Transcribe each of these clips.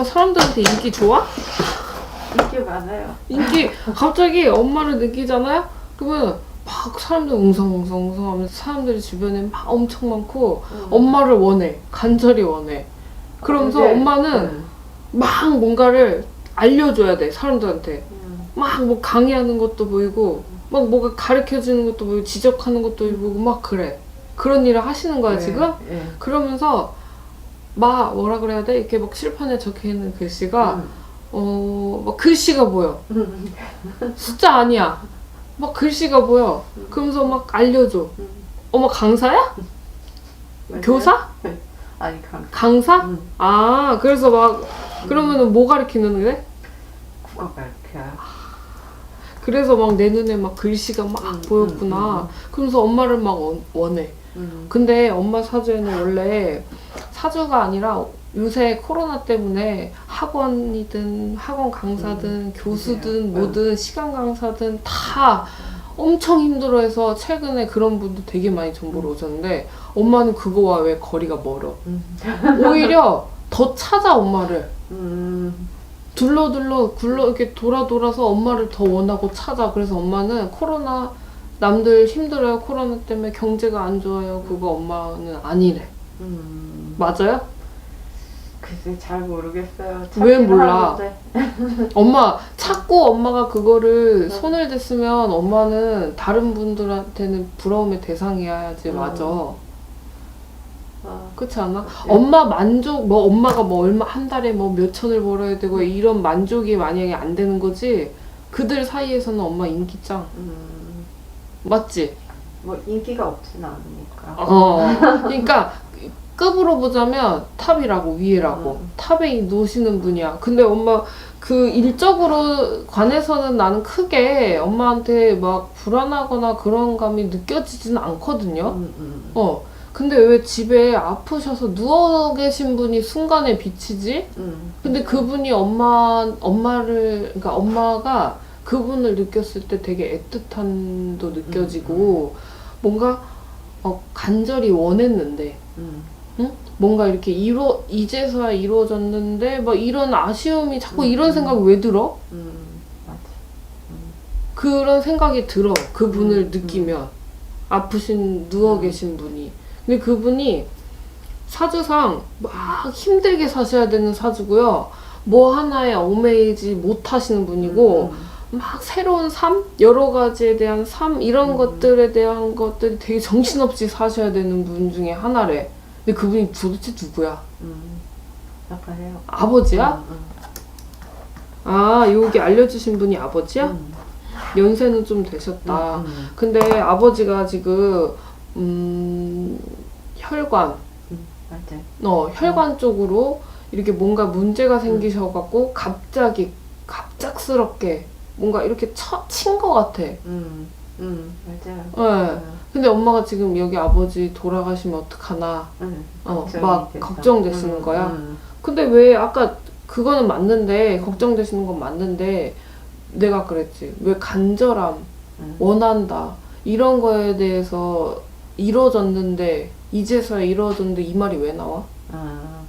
엄마 사람들한테 인기 좋아? 인기 많아요. 인기 갑자기 엄마를 느끼잖아요? 그러면 막 사람들 웅성웅성 하면서 사람들이 주변에 막 엄청 많고 음. 엄마를 원해 간절히 원해 그러면서 근데- 엄마는 음. 막 뭔가를 알려줘야 돼 사람들한테 음. 막뭐 강의하는 것도 보이고 막 뭐가 가르쳐 주는 것도 보이고 지적하는 것도 보이고 막 그래 그런 일을 하시는 거야 네, 지금 네. 그러면서 막 뭐라 그래야 돼 이렇게 막 칠판에 적혀 있는 글씨가 음. 어막 글씨가 보여 음. 숫자 아니야 막 글씨가 보여 그러면서 막 알려줘 음. 어머 강사야? 교사 아니 강. 강사 음. 아 그래서 막 그러면은 뭐 가르치는 거래 국어 가르쳐요. 그래서 막 내 눈에 막 글씨가 막 음, 보였구나 그러면서 엄마를 막 원- 원해 음. 근데 엄마 사주에는 원래 사주가 아니라 요새 코로나 때문에 학원이든 학원 강사든 교수든 그래요. 뭐든 시간 강사든 다 엄청 힘들어해서 최근에 그런 분도 되게 많이 정보를 오셨는데 엄마는 그거와 왜 거리가 멀어 음. 오히려 더 찾아 엄마를 음. 둘러 둘러 굴러 이렇게 돌아 돌아서 엄마를 더 원하고 찾아 그래서 엄마는 코로나 남들 힘들어요 코로나 때문에 경제가 안 좋아요 그거 엄마는 아니래 음. 맞아요? 글쎄 잘 모르겠어요. 왜 찾긴 몰라? 하는데. 엄마 찾고 엄마가 그거를 응. 손을 댔으면 엄마는 다른 분들한테는 부러움의 대상이어야지 응. 맞아 어. 그렇지 않아? 네. 엄마 만족 뭐 엄마가 뭐 얼마 한 달에 뭐 몇천을 벌어야 되고 이런 만족이 만약에 안 되는 거지 그들 사이에서는 엄마 인기짱 음. 맞지? 뭐 인기가 없진 않으니까. 어 그러니까 급으로 보자면 탑이라고 위에라고 음. 탑에 노시는 분이야 근데 엄마 그 일적으로 관해서는 나는 크게 엄마한테 막 불안하거나 그런 감이 느껴지지는 않거든요 음, 음. 어 근데 왜 집에 아프셔서 누워 계신 분이 순간에 비치지? 음. 근데 그분이 엄마 엄마를 그러니까 엄마가 그분을 느꼈을 때 되게 애틋함도 느껴지고 뭔가 어, 간절히 원했는데 음. 뭔가 이렇게 이루 이제서야 이루어졌는데 막 이런 아쉬움이 자꾸 음, 이런 음. 생각이 왜 들어? 음. 그런 생각이 들어 그분을 음, 느끼면 아프신 누워 음. 계신 분이 근데 그분이 사주상 막 힘들게 사셔야 되는 사주고요 뭐 하나에 얽매이지 못하시는 분이고 음. 막 새로운 삶 여러 가지에 대한 삶 이런 음. 것들에 대한 것들이 되게 정신없이 사셔야 되는 분 중에 하나래 근데 그분이 도대체 누구야 음. 약간 해요. 아버지야 음, 아 여기 알려주신 분이 아버지야 음. 연세는 좀 되셨다 음, 음. 근데 아버지가 지금 음 혈관 음. 맞아. 어 혈관 쪽으로 이렇게 뭔가 문제가 생기셔갖고 갑자기 갑작스럽게 뭔가 이렇게 친 것 같아. 음. 음. 맞아요. 예. 근데 엄마가 지금 여기 아버지 돌아가시면 어떡하나. 음. 어, 막 돼서. 걱정되시는 음, 거야? 음. 근데 왜 아까 그거는 맞는데 걱정되시는 건 맞는데 내가 그랬지. 왜 간절함, 음. 원한다 이런 거에 대해서 이루어졌는데 이제서야 이루어졌는데 이 말이 왜 나와? 아,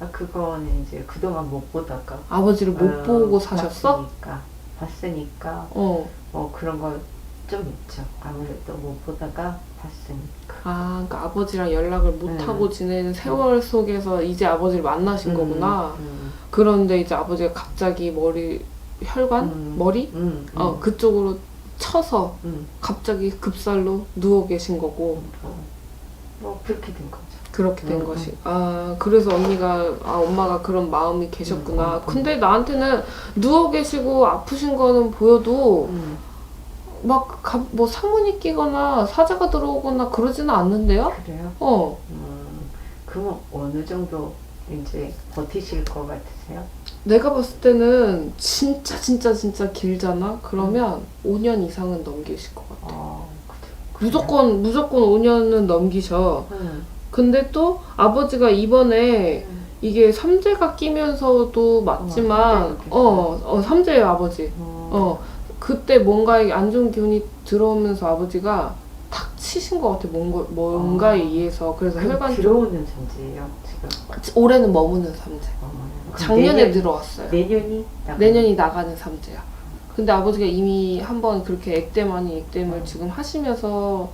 아, 그거는 이제 그동안 못 보다가 아버지를 못 어, 보고 사셨어? 봤으니까 봤으니까 어. 뭐 그런 거 좀 있죠. 아무래도 못 보다가 봤으니까. 아, 그러니까 아버지랑 연락을 못 네. 하고 지내는 세월 속에서 이제 아버지를 만나신 음, 거구나. 음, 그런데 이제 아버지가 갑자기 머리 혈관 음. 머리 음, 음, 어 그쪽으로 쳐서 음, 갑자기 급살로 누워 계신 거고 뭐, 뭐 그렇게 된 거죠. 그렇게 된 음, 것이. 아 그래서 언니가 아 엄마가 그런 마음이 계셨구나. 음, 음, 음. 근데 나한테는 누워 계시고 아프신 거는 보여도 음, 막뭐 상문이 끼거나 사자가 들어오거나 그러지는 않는데요? 그래요? 어. 음, 그럼 어느 정도 이제 버티실 것 같으세요? 내가 봤을 때는 진짜 진짜 진짜 길잖아? 그러면 5년 이상은 넘기실 것 같아. 어, 그래요? 무조건 무조건 5년은 넘기셔. 음, 근데 또 아버지가 이번에 음, 이게 삼재가 끼면서도 맞지만 삼재도 어, 어 삼재예요 아버지 어, 어 그때 뭔가 안 좋은 기운이 들어오면서 아버지가 탁 치신 것 같아 뭔가, 뭔가에 아. 의해서 그래서 혈관 쪽 들어오는 존재예요 지금. 올해는 머무는 삼재. 어, 작년에 내년, 들어왔어요. 내년이 나가는- 내년이 나가는 삼재야. 근데 아버지가 이미 한번 그렇게 액땜 아닌 액땜을 음. 지금 하시면서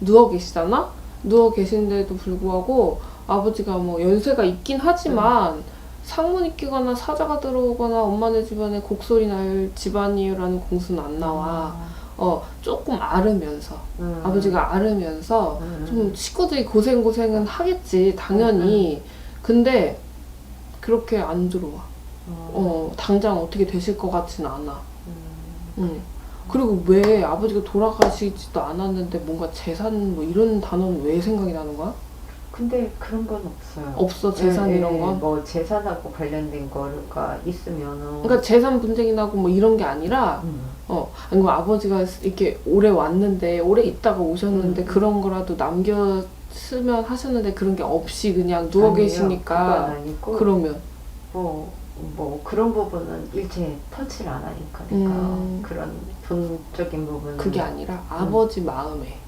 누워 계시잖아? 누워 계신데도 불구하고 아버지가 뭐 연세가 있긴 하지만 음. 상문이 끼거나 사자가 들어오거나 엄마네 집안에 곡소리 날 집안이에요라는 공수는 안 나와. 어, 조금 앓으면서. 음. 아버지가 앓으면서 음. 좀 식구들이 고생 고생은 하겠지 당연히 근데 그렇게 안 들어와 어. 어 당장 어떻게 되실 것 같진 않아 음. 응. 그리고 왜 아버지가 돌아가시지도 않았는데 뭔가 재산 뭐 이런 단어는 왜 생각이 나는 거야? 근데 그런 건 없어요. 없어 재산 예, 이런 예, 건뭐 재산하고 관련된 거가 있으면은. 그러니까 재산 분쟁이 나고 뭐 이런 게 아니라 음. 어 아니 뭐 아버지가 이렇게 오래 왔는데 오래 있다가 오셨는데 음. 그런 거라도 남겨 쓰면 하셨는데 그런 게 없이 그냥 누워 아니에요. 계시니까 그건 아니고 그러면 뭐, 뭐 그런 부분은 일체 터치를 안 하니까 음. 그런 돈적인 부분은 그게 아니라 아버지 마음에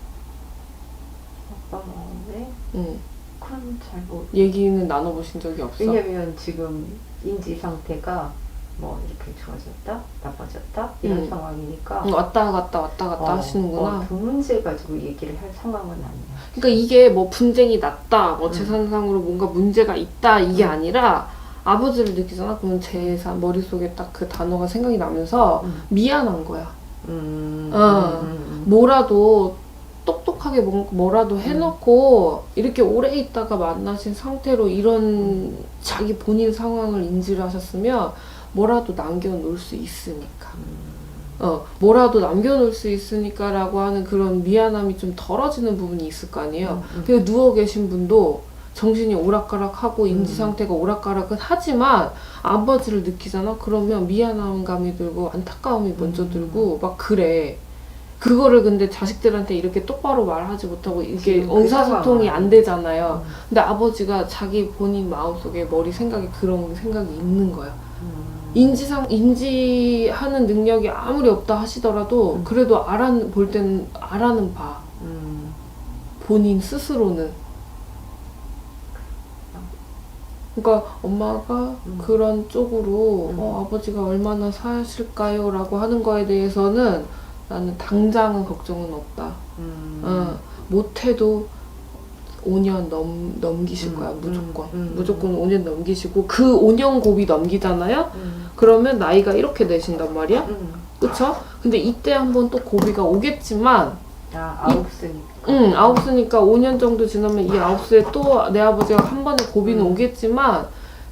아빠 마음에 응. 그건 잘 못. 얘기는 나눠보신 적이 없어. 왜냐면 지금 인지 상태가 뭐 이렇게 좋아졌다, 나빠졌다 이런 음. 상황이니까. 응, 왔다 갔다 왔다 갔다 어, 하시는구나. 어, 그 문제 가지고 얘기를 할 상황은 아니야. 그러니까 이게 뭐 분쟁이 났다, 뭐 음. 재산상으로 뭔가 문제가 있다 이게 음. 아니라 아버지를 느끼잖아. 그러면 재산 머릿속에 딱 그 단어가 생각이 나면서 음. 미안한 거야. 음, 어. 음, 음, 뭐라도 똑똑하게 뭐, 뭐라도 해놓고 이렇게 오래 있다가 만나신 상태로 이런 자기 본인 상황을 인지를 하셨으면 뭐라도 남겨놓을 수 있으니까. 어, 뭐라도 남겨놓을 수 있으니까라고 하는 그런 미안함이 좀 덜어지는 부분이 있을 거 아니에요. 음, 음. 그 누워 계신 분도 정신이 오락가락하고 인지 음. 상태가 오락가락은 하지만 아버지를 느끼잖아. 그러면 미안함감이 들고 안타까움이 먼저 음. 들고 막 그래. 그거를 근데 자식들한테 이렇게 똑바로 말하지 못하고 이게 그 의사소통이. 안 되잖아요. 음. 근데 아버지가 자기 본인 마음속에 머리 생각에 그런 생각이 있는 거야. 음. 인지상 인지하는 능력이 아무리 없다 하시더라도 음. 그래도 알아 볼 때는 알아는 봐 음. 본인 스스로는 그러니까 엄마가 음. 그런 쪽으로 음. 어, 아버지가 얼마나 사실까요 라고 하는 거에 대해서는 나는 당장은 걱정은 없다. 음. 어, 못해도 5년 넘, 넘기실 음, 거야 음, 무조건 음, 무조건 5년 넘기시고 그 5년 곱이 넘기잖아요. 음. 그러면 나이가 이렇게 되신단 말이야. 음. 그쵸? 근데 이때 한번 또 고비가 오겠지만, 아, 아홉수니까. 응, 아홉수니까 5년 정도 지나면 이 아홉수에 또 내 아버지가 한 번에 고비는 음. 오겠지만,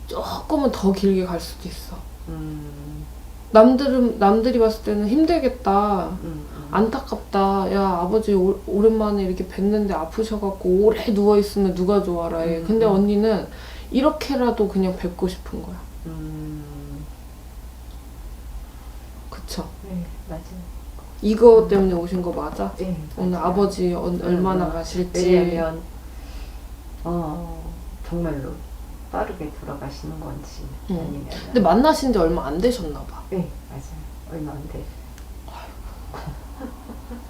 조금은 더 길게 갈 수도 있어. 음. 남들은, 남들이 봤을 때는 힘들겠다. 음. 음. 안타깝다. 야, 아버지 오, 오랜만에 이렇게 뵀는데 아프셔갖고 오래 누워있으면 누가 좋아라 해. 음, 근데 음. 언니는 이렇게라도 그냥 뵙고 싶은 거야. 음. 그쵸? 네, 맞아요. 이거 때문에 오신 거 맞아? 네, 오늘 맞아요. 아버지 어- 얼마나 음, 가실지. 왜냐면 어 정말로 빠르게 돌아가시는 건지 음. 아니면 근데 만나신 지 얼마 안 되셨나 봐. 네 맞아요 얼마 안 돼.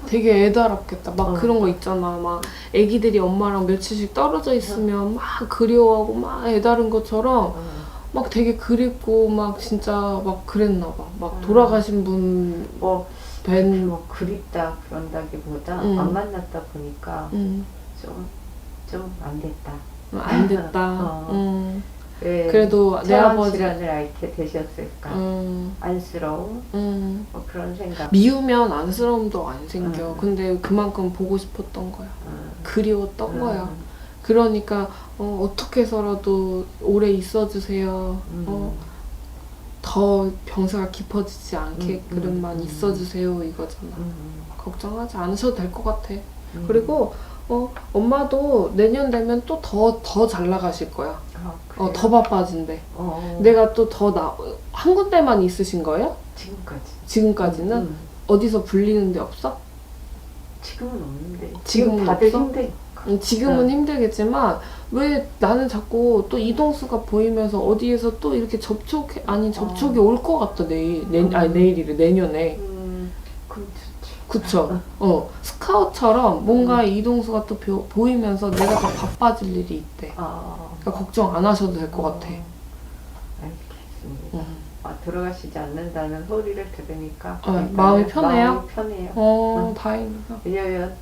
되게 애달았겠다. 막 어. 그런 거 있잖아. 막 애기들이 엄마랑 며칠씩 떨어져 있으면 막 그리워하고 막 애다른 것처럼 어. 막 되게 그립고 막 진짜 막 그랬나 봐. 막 음. 돌아가신 분 뭐, 뵌. 뭐 그립다 그런다기보다 음. 안 만났다 보니까 음, 좀좀 안 됐다. 안 됐다. 어. 음, 왜 그래도 내 아버지. 질환을 앓게 되셨을까? 음, 안쓰러움 음. 뭐 그런 생각. 미우면 안쓰러움도 안 생겨. 음. 근데 그만큼 보고 싶었던 거야. 음. 그리웠던 음. 거야. 그러니까 어, 어떻게 해서라도 오래 있어주세요. 음. 어, 더 병사가 깊어지지 않게 음, 그릇만 음, 있어주세요 이거잖아. 음. 걱정하지 않으셔도 될 것 같아. 음. 그리고 어, 엄마도 내년 되면 또 더 더 잘 나가실 거야. 아, 어? 더 바빠진대. 어, 내가 또 더 나, 한 군데만 있으신 거예요? 지금까지. 지금까지는? 음. 어디서 불리는 데 없어? 지금은 없는데 지금은 지금 다들 없어? 힘들 음, 지금은 응. 힘들겠지만 왜 나는 자꾸 또 이동수가 보이면서 어디에서 또 이렇게 접촉 아니 접촉이 올 것 같다 내일 내, 음. 아니 내일이래 내년에 음, 그쵸. 어, 스카우트처럼 뭔가 이동수가 또 보- 보이면서 내가 더 바빠질 일이 있대. 아, 그러니까 걱정 안 하셔도 될 것 같아. 알겠습니다. 음. 아, 들어가시지 않는다는 소리를 들으니까 어, 마음이 편해요? 마음이 편해요. 어, 음. 다행이다. 왜냐면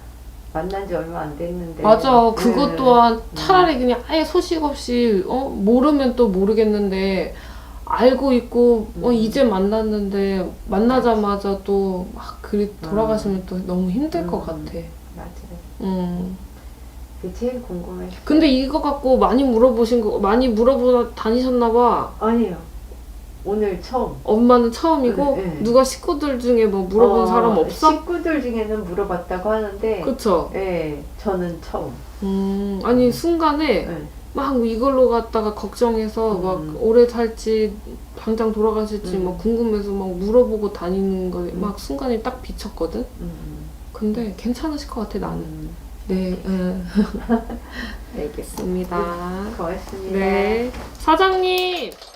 만난 지 얼마 안 됐는데 맞아. 그것 네. 또한 차라리 그냥 아예 소식 없이, 어, 모르면 또 모르겠는데, 알고 있고, 어, 음. 이제 만났는데, 만나자마자 또 막 그리 돌아가시면 또 너무 힘들 것 음. 같아. 맞아요. 음. 그게 제일 궁금해. 근데 이거 갖고 많이 물어보신 거, 많이 물어보다 다니셨나 봐. 아니에요. 오늘 처음. 엄마는 처음이고, 네, 네. 누가 식구들 중에 뭐 물어본 어, 사람 없어? 식구들 중에는 물어봤다고 하는데, 그쵸? 예, 저는 처음. 음, 아니, 순간에 예. 막 이걸로 갖다가 걱정해서 음. 막 오래 살지, 당장 돌아가실지 음. 막 궁금해서 막 물어보고 다니는 거에 음. 막 순간에 딱 비쳤거든? 음. 근데 괜찮으실 것 같아, 나는. 음. 네, 응. 알겠습니다. 고맙습니다. 네. 사장님!